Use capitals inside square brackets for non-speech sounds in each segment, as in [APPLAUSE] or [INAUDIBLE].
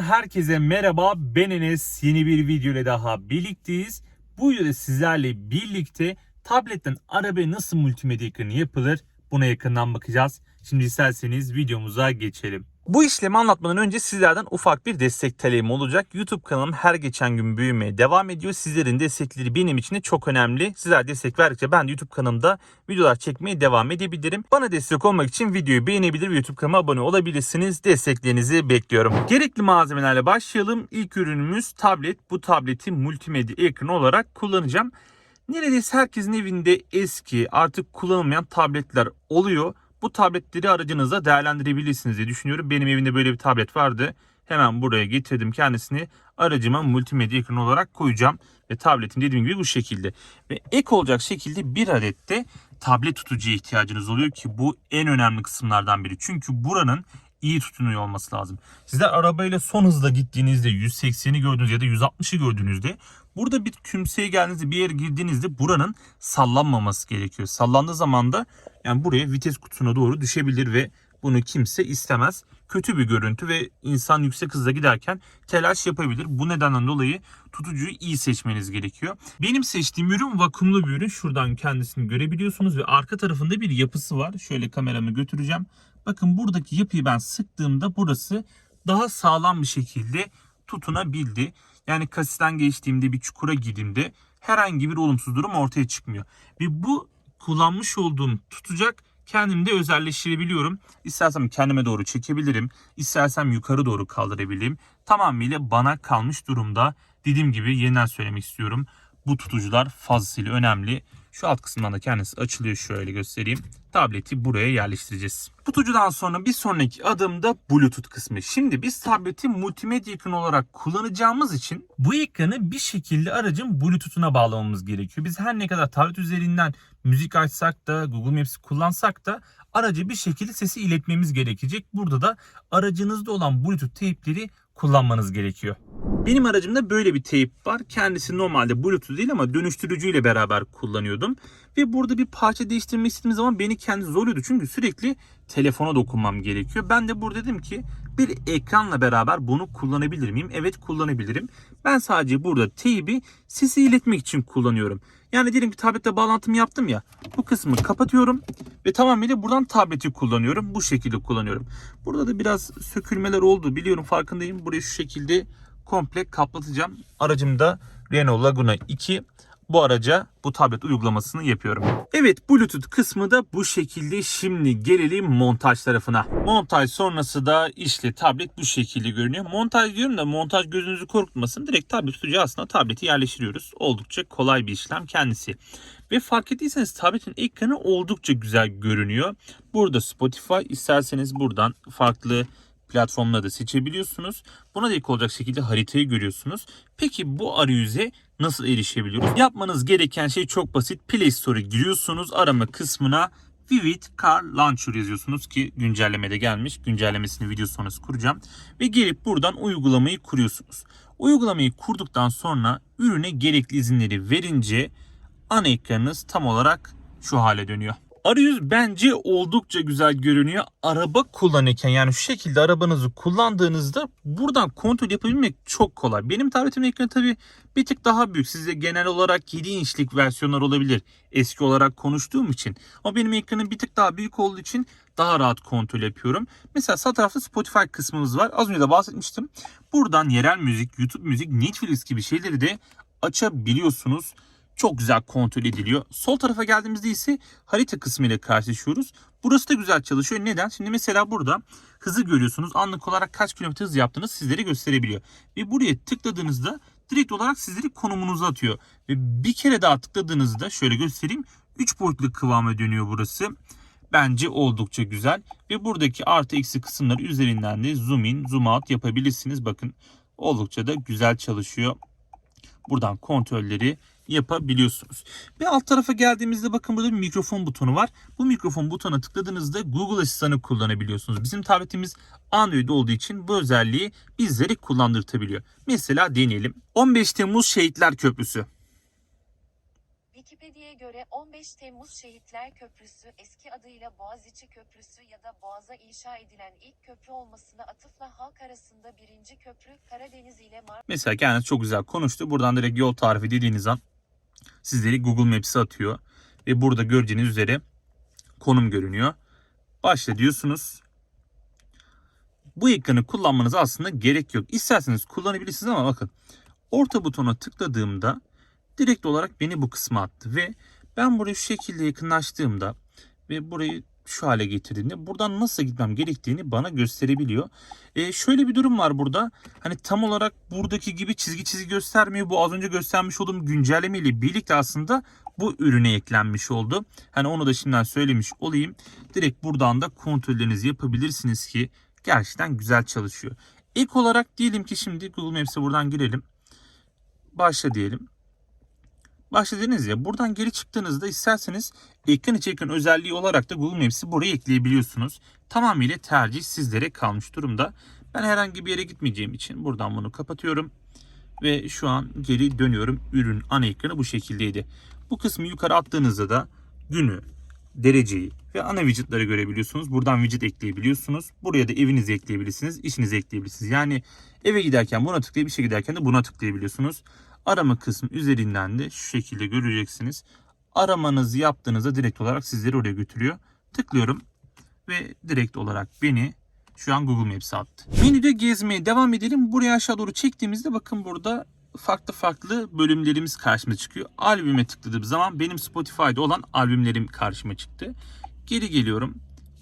herkese merhaba. Ben Enes. Yeni bir video ile daha birlikteyiz. Bu videoda sizlerle birlikte tabletten arabaya nasıl multimedya ekranı yapılır buna yakından bakacağız. Şimdi isterseniz videomuza geçelim. Bu işlemi anlatmadan önce sizlerden ufak bir destek talebim olacak. YouTube kanalım her geçen gün büyümeye devam ediyor. Sizlerin destekleri benim için de çok önemli. Sizler destek verdikçe ben de YouTube kanalımda videolar çekmeye devam edebilirim. Bana destek olmak için videoyu beğenebilir ve YouTube kanalıma abone olabilirsiniz. Desteklerinizi bekliyorum. Gerekli malzemelerle başlayalım. İlk ürünümüz tablet. Bu tableti multimedya ekranı olarak kullanacağım. Neredeyse herkesin evinde eski artık kullanılmayan tabletler oluyor. Bu tabletleri aracınızda değerlendirebilirsiniz diye düşünüyorum. Benim evimde böyle bir tablet vardı. Hemen buraya getirdim kendisini. Aracıma multimedya ekranı olarak koyacağım. Ve tabletim dediğim gibi bu şekilde. Ve ek olacak şekilde bir adet de tablet tutucuya ihtiyacınız oluyor ki bu en önemli kısımlardan biri. Çünkü buranın iyi tutunuyor olması lazım. Sizler arabayla son hızla gittiğinizde 180'i gördüğünüzde ya da 160'ı gördüğünüzde burada bir kümseye geldiğinizde bir yere girdiğinizde buranın sallanmaması gerekiyor. Sallandığı zaman da yani buraya vites kutusuna doğru düşebilir ve bunu kimse istemez. Kötü bir görüntü ve insan yüksek hızla giderken telaş yapabilir. Bu nedenden dolayı tutucuyu iyi seçmeniz gerekiyor. Benim seçtiğim ürün vakumlu bir ürün. Şuradan kendisini görebiliyorsunuz ve arka tarafında bir yapısı var. Şöyle kameramı götüreceğim. Bakın buradaki yapıyı ben sıktığımda burası daha sağlam bir şekilde tutunabildi. Yani kasisten geçtiğimde bir çukura girdiğimde herhangi bir olumsuz durum ortaya çıkmıyor. Ve bu kullanmış olduğum tutacak kendimde özelleştirebiliyorum. İstersem kendime doğru çekebilirim. İstersem yukarı doğru kaldırabilirim. Tamamıyla bana kalmış durumda. Dediğim gibi yeniden söylemek istiyorum. Bu tutucular fazlasıyla önemli. Şu alt kısımdan da kendisi açılıyor şöyle göstereyim. Tableti buraya yerleştireceğiz. Tutucudan sonra bir sonraki adım da Bluetooth kısmı. Şimdi biz tableti multimedya ekranı olarak kullanacağımız için bu ekranı bir şekilde aracın Bluetooth'una bağlamamız gerekiyor. Biz her ne kadar tablet üzerinden müzik açsak da Google Maps'i kullansak da araca bir şekilde sesi iletmemiz gerekecek. Burada da aracınızda olan Bluetooth teypleri kullanmanız gerekiyor. Benim aracımda böyle bir teyp var. Kendisi normalde Bluetooth değil ama dönüştürücüyle beraber kullanıyordum. Ve burada bir parça değiştirmek istediğim zaman beni kendi zorluyordu. Çünkü sürekli telefona dokunmam gerekiyor. Ben de burada dedim ki bir ekranla beraber bunu kullanabilir miyim? Evet kullanabilirim. Ben sadece burada teybi sesi iletmek için kullanıyorum. Yani diyelim ki tablette bağlantımı yaptım ya. Bu kısmı kapatıyorum ve tamamıyla buradan tableti kullanıyorum. Bu şekilde kullanıyorum. Burada da biraz sökülmeler oldu. Biliyorum farkındayım. Burayı şu şekilde komple kaplatacağım. Aracımda Renault Laguna 2 bu araca bu tablet uygulamasını yapıyorum. Evet Bluetooth kısmı da bu şekilde. Şimdi gelelim montaj tarafına. Montaj sonrası da işte tablet bu şekilde görünüyor. Montaj diyorum da montaj gözünüzü korkutmasın. Direkt tablet tutucu aslında tableti yerleştiriyoruz. Oldukça kolay bir işlem kendisi. Ve fark ettiyseniz tabletin ekranı oldukça güzel görünüyor. Burada Spotify isterseniz buradan farklı platformları da seçebiliyorsunuz. Buna da ek olacak şekilde haritayı görüyorsunuz. Peki bu arayüze nasıl erişebiliyoruz? Yapmanız gereken şey çok basit. Play Store'a giriyorsunuz. Arama kısmına Vivid Car Launcher yazıyorsunuz ki güncellemede gelmiş. Güncellemesini video sonrası kuracağım. Ve gelip buradan uygulamayı kuruyorsunuz. Uygulamayı kurduktan sonra ürüne gerekli izinleri verince ana ekranınız tam olarak şu hale dönüyor. Arayüz bence oldukça güzel görünüyor. Araba kullanırken yani şu şekilde arabanızı kullandığınızda buradan kontrol yapabilmek çok kolay. Benim tabletimin ekranı tabii bir tık daha büyük. Sizde genel olarak 7 inçlik versiyonlar olabilir. Eski olarak konuştuğum için. Ama benim ekranım bir tık daha büyük olduğu için daha rahat kontrol yapıyorum. Mesela sağ tarafta Spotify kısmımız var. Az önce de bahsetmiştim. Buradan yerel müzik, YouTube müzik, Netflix gibi şeyleri de açabiliyorsunuz çok güzel kontrol ediliyor. Sol tarafa geldiğimizde ise harita kısmı ile karşılaşıyoruz. Burası da güzel çalışıyor. Neden? Şimdi mesela burada hızı görüyorsunuz. Anlık olarak kaç kilometre hız yaptığınız sizlere gösterebiliyor. Ve buraya tıkladığınızda direkt olarak sizleri konumunuza atıyor. Ve bir kere daha tıkladığınızda şöyle göstereyim. 3 boyutlu kıvama dönüyor burası. Bence oldukça güzel. Ve buradaki artı eksi kısımları üzerinden de zoom in, zoom out yapabilirsiniz. Bakın oldukça da güzel çalışıyor. Buradan kontrolleri yapabiliyorsunuz. Ve alt tarafa geldiğimizde bakın burada bir mikrofon butonu var. Bu mikrofon butonuna tıkladığınızda Google asistanı kullanabiliyorsunuz. Bizim tabletimiz Android olduğu için bu özelliği bizleri kullandırtabiliyor. Mesela deneyelim. 15 Temmuz Şehitler Köprüsü. Wikipedia'ya göre 15 Temmuz Şehitler Köprüsü eski adıyla Boğaziçi Köprüsü ya da Boğaz'a inşa edilen ilk köprü olmasına atıfla halk arasında birinci köprü Karadeniz ile Mar Mesela kendisi çok güzel konuştu. Buradan direkt yol tarifi dediğiniz an sizleri Google Maps'e atıyor. Ve burada göreceğiniz üzere konum görünüyor. Başla diyorsunuz. Bu ekranı kullanmanıza aslında gerek yok. İsterseniz kullanabilirsiniz ama bakın orta butona tıkladığımda direkt olarak beni bu kısma attı ve ben burayı şu şekilde yakınlaştığımda ve burayı şu hale getirdiğimde buradan nasıl gitmem gerektiğini bana gösterebiliyor. E, şöyle bir durum var burada. Hani tam olarak buradaki gibi çizgi çizgi göstermiyor. Bu az önce göstermiş olduğum güncelleme ile birlikte aslında bu ürüne eklenmiş oldu. Hani onu da şimdiden söylemiş olayım. Direkt buradan da kontrollerinizi yapabilirsiniz ki gerçekten güzel çalışıyor. İlk olarak diyelim ki şimdi Google Maps'e buradan girelim. Başla diyelim. Başla dediniz ya buradan geri çıktığınızda isterseniz ekran içi ekran özelliği olarak da Google Maps'i buraya ekleyebiliyorsunuz. Tamamıyla tercih sizlere kalmış durumda. Ben herhangi bir yere gitmeyeceğim için buradan bunu kapatıyorum. Ve şu an geri dönüyorum. Ürün ana ekranı bu şekildeydi. Bu kısmı yukarı attığınızda da günü, dereceyi ve ana widgetları görebiliyorsunuz. Buradan widget ekleyebiliyorsunuz. Buraya da evinizi ekleyebilirsiniz, işinizi ekleyebilirsiniz. Yani eve giderken buna tıklayıp işe giderken de buna tıklayabiliyorsunuz. Arama kısmı üzerinden de şu şekilde göreceksiniz. Aramanızı yaptığınızda direkt olarak sizleri oraya götürüyor. Tıklıyorum ve direkt olarak beni şu an Google Maps'e attı. Menüde gezmeye devam edelim. Buraya aşağı doğru çektiğimizde bakın burada farklı farklı bölümlerimiz karşıma çıkıyor. Albüme tıkladığım zaman benim Spotify'da olan albümlerim karşıma çıktı. Geri geliyorum.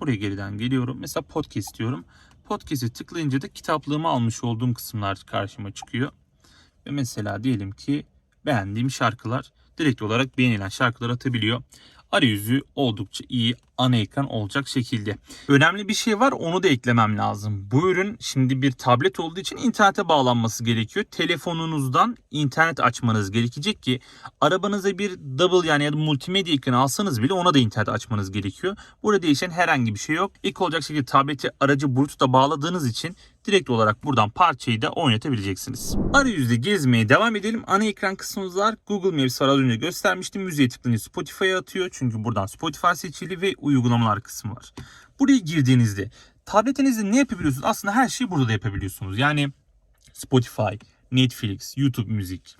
Buraya geriden geliyorum. Mesela podcast diyorum. Podcast'e tıklayınca da kitaplığımı almış olduğum kısımlar karşıma çıkıyor. Ve mesela diyelim ki beğendiğim şarkılar direkt olarak beğenilen şarkılar atabiliyor. Arayüzü oldukça iyi ana ekran olacak şekilde. Önemli bir şey var onu da eklemem lazım. Bu ürün şimdi bir tablet olduğu için internete bağlanması gerekiyor. Telefonunuzdan internet açmanız gerekecek ki arabanıza bir double yani ya da multimedya ekranı alsanız bile ona da internet açmanız gerekiyor. Burada değişen herhangi bir şey yok. İlk olacak şekilde tableti aracı Bluetooth'a bağladığınız için direkt olarak buradan parçayı da oynatabileceksiniz. Arayüzde gezmeye devam edelim. Ana ekran kısmımız var. Google Maps var az önce göstermiştim. Müziğe tıklayınca Spotify'a atıyor. Çünkü buradan Spotify seçili ve uygulamalar kısmı var. Buraya girdiğinizde tabletinizde ne yapabiliyorsunuz? Aslında her şeyi burada da yapabiliyorsunuz. Yani Spotify, Netflix, YouTube müzik,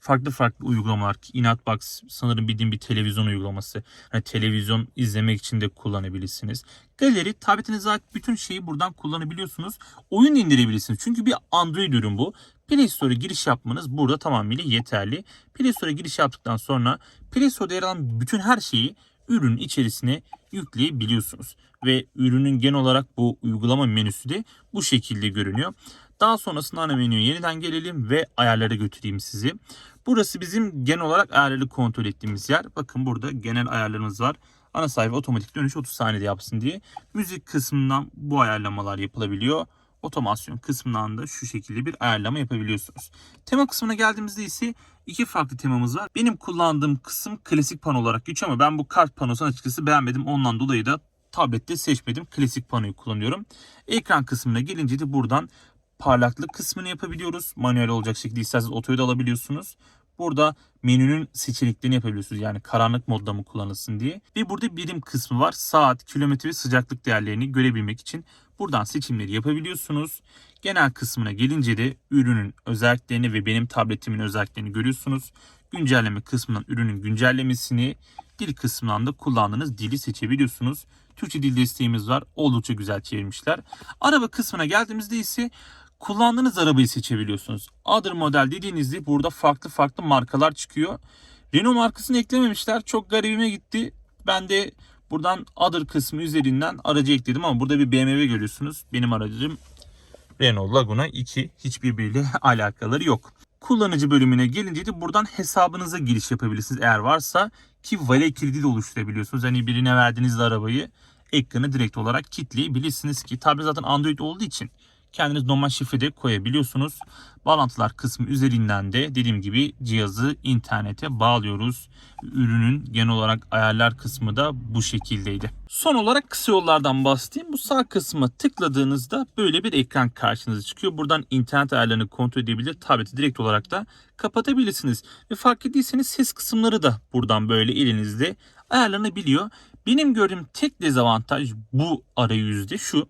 farklı farklı uygulamalar. Inatbox sanırım bildiğim bir televizyon uygulaması. Hani televizyon izlemek için de kullanabilirsiniz. Galeri tabletinize ait bütün şeyi buradan kullanabiliyorsunuz. Oyun indirebilirsiniz. Çünkü bir Android ürün bu. Play Store'a giriş yapmanız burada tamamıyla yeterli. Play Store'a giriş yaptıktan sonra Play Store'da yer alan bütün her şeyi ürünün içerisine yükleyebiliyorsunuz. Ve ürünün genel olarak bu uygulama menüsü de bu şekilde görünüyor. Daha sonrasında ana menüye yeniden gelelim ve ayarlara götüreyim sizi. Burası bizim genel olarak ayarları kontrol ettiğimiz yer. Bakın burada genel ayarlarımız var. Ana sayfa otomatik dönüş 30 saniyede yapsın diye. Müzik kısmından bu ayarlamalar yapılabiliyor. Otomasyon kısmından da şu şekilde bir ayarlama yapabiliyorsunuz. Tema kısmına geldiğimizde ise iki farklı temamız var. Benim kullandığım kısım klasik pano olarak geçiyor ama ben bu kart panosunu açıkçası beğenmedim. Ondan dolayı da tablette seçmedim. Klasik panoyu kullanıyorum. Ekran kısmına gelince de buradan parlaklık kısmını yapabiliyoruz. Manuel olacak şekilde isterseniz otoyu da alabiliyorsunuz. Burada menünün seçeneklerini yapabiliyorsunuz. Yani karanlık modda mı kullanılsın diye. Ve burada birim kısmı var. Saat, kilometre ve sıcaklık değerlerini görebilmek için buradan seçimleri yapabiliyorsunuz. Genel kısmına gelince de ürünün özelliklerini ve benim tabletimin özelliklerini görüyorsunuz. Güncelleme kısmından ürünün güncellemesini, dil kısmından da kullandığınız dili seçebiliyorsunuz. Türkçe dil desteğimiz var. Oldukça güzel çevirmişler. Araba kısmına geldiğimizde ise kullandığınız arabayı seçebiliyorsunuz. Other model dediğinizde burada farklı farklı markalar çıkıyor. Renault markasını eklememişler. Çok garibime gitti. Ben de buradan Other kısmı üzerinden aracı ekledim ama burada bir BMW görüyorsunuz. Benim aracım Renault Laguna 2. Hiçbirbiriyle [LAUGHS] alakaları yok. Kullanıcı bölümüne gelince de buradan hesabınıza giriş yapabilirsiniz eğer varsa ki vale kilidi de oluşturabiliyorsunuz. Hani birine verdiğinizde arabayı ekranı direkt olarak kilitleyebilirsiniz ki tabi zaten Android olduğu için kendiniz normal şifre de koyabiliyorsunuz. Bağlantılar kısmı üzerinden de dediğim gibi cihazı internete bağlıyoruz. Ürünün genel olarak ayarlar kısmı da bu şekildeydi. Son olarak kısa yollardan bahsedeyim. Bu sağ kısma tıkladığınızda böyle bir ekran karşınıza çıkıyor. Buradan internet ayarlarını kontrol edebilir. Tableti direkt olarak da kapatabilirsiniz. Ve fark ettiyseniz ses kısımları da buradan böyle elinizde ayarlanabiliyor. Benim gördüğüm tek dezavantaj bu arayüzde şu.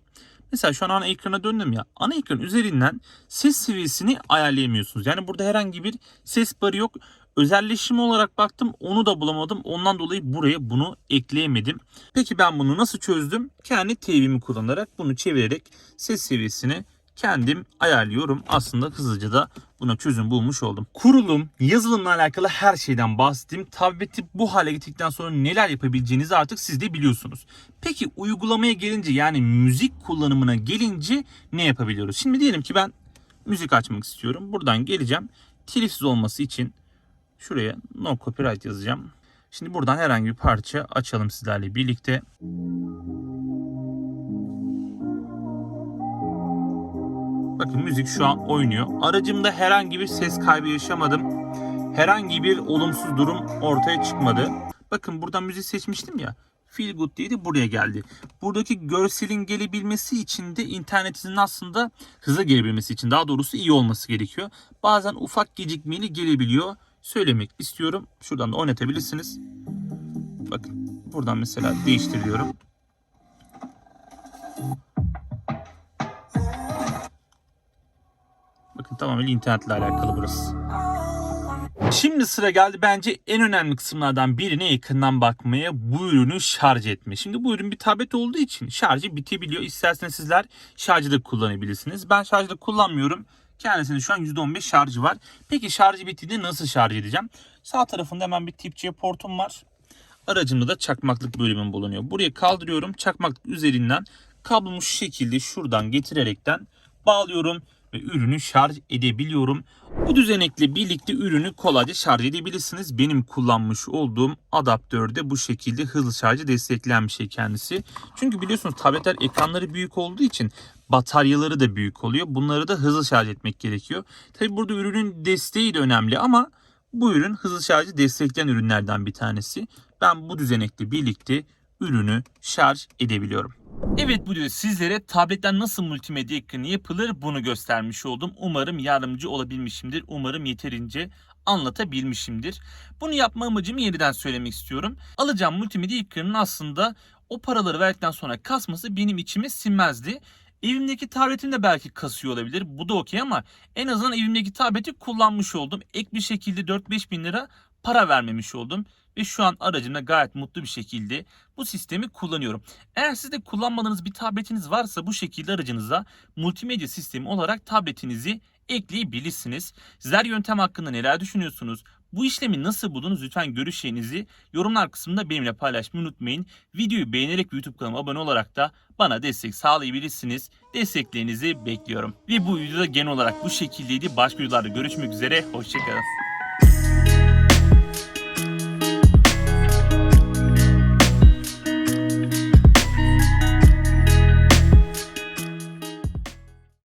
Mesela şu an ana ekrana döndüm ya. Ana ekran üzerinden ses seviyesini ayarlayamıyorsunuz. Yani burada herhangi bir ses barı yok. Özelleşim olarak baktım onu da bulamadım. Ondan dolayı buraya bunu ekleyemedim. Peki ben bunu nasıl çözdüm? Kendi TV'mi kullanarak bunu çevirerek ses seviyesini kendim ayarlıyorum. Aslında hızlıca da buna çözüm bulmuş oldum. Kurulum, yazılımla alakalı her şeyden bahsettim. Tableti bu hale getirdikten sonra neler yapabileceğinizi artık siz de biliyorsunuz. Peki uygulamaya gelince yani müzik kullanımına gelince ne yapabiliyoruz? Şimdi diyelim ki ben müzik açmak istiyorum. Buradan geleceğim. Telifsiz olması için şuraya no copyright yazacağım. Şimdi buradan herhangi bir parça açalım sizlerle birlikte. Bakın müzik şu an oynuyor. Aracımda herhangi bir ses kaybı yaşamadım. Herhangi bir olumsuz durum ortaya çıkmadı. Bakın buradan müzik seçmiştim ya. Feel Good diye de buraya geldi. Buradaki görselin gelebilmesi için de internetinizin aslında hızlı gelebilmesi için daha doğrusu iyi olması gerekiyor. Bazen ufak gecikmeli gelebiliyor. Söylemek istiyorum. Şuradan da oynatabilirsiniz. Bakın buradan mesela değiştiriyorum. Tamamen internetle alakalı burası. Şimdi sıra geldi bence en önemli kısımlardan birine yakından bakmaya bu ürünü şarj etme. Şimdi bu ürün bir tablet olduğu için şarjı bitebiliyor. İsterseniz sizler şarjı da kullanabilirsiniz. Ben şarjı da kullanmıyorum. Kendisinin şu an %15 şarjı var. Peki şarjı bittiğinde nasıl şarj edeceğim? Sağ tarafında hemen bir tip C portum var. Aracımda da çakmaklık bölümüm bulunuyor. Buraya kaldırıyorum. Çakmaklık üzerinden kablomu şu şekilde şuradan getirerekten bağlıyorum ürünü şarj edebiliyorum. Bu düzenekle birlikte ürünü kolayca şarj edebilirsiniz. Benim kullanmış olduğum adaptörde bu şekilde hızlı şarjı destekleyen bir şey kendisi. Çünkü biliyorsunuz tabletler ekranları büyük olduğu için bataryaları da büyük oluyor. Bunları da hızlı şarj etmek gerekiyor. Tabi burada ürünün desteği de önemli ama bu ürün hızlı şarjı destekleyen ürünlerden bir tanesi. Ben bu düzenekle birlikte ürünü şarj edebiliyorum. Evet bu videoda sizlere tabletten nasıl multimedya ekranı yapılır bunu göstermiş oldum. Umarım yardımcı olabilmişimdir. Umarım yeterince anlatabilmişimdir. Bunu yapma amacımı yeniden söylemek istiyorum. Alacağım multimedya ekranının aslında o paraları verdikten sonra kasması benim içime sinmezdi. Evimdeki tabletim de belki kasıyor olabilir. Bu da okey ama en azından evimdeki tableti kullanmış oldum. Ek bir şekilde 4-5 bin lira para vermemiş oldum. Ve şu an aracımda gayet mutlu bir şekilde bu sistemi kullanıyorum. Eğer sizde kullanmadığınız bir tabletiniz varsa bu şekilde aracınıza multimedya sistemi olarak tabletinizi ekleyebilirsiniz. Sizler yöntem hakkında neler düşünüyorsunuz? Bu işlemi nasıl buldunuz? Lütfen görüşlerinizi yorumlar kısmında benimle paylaşmayı unutmayın. Videoyu beğenerek YouTube kanalıma abone olarak da bana destek sağlayabilirsiniz. Desteklerinizi bekliyorum. Ve bu videoda genel olarak bu şekildeydi. Başka videolarda görüşmek üzere. Hoşçakalın.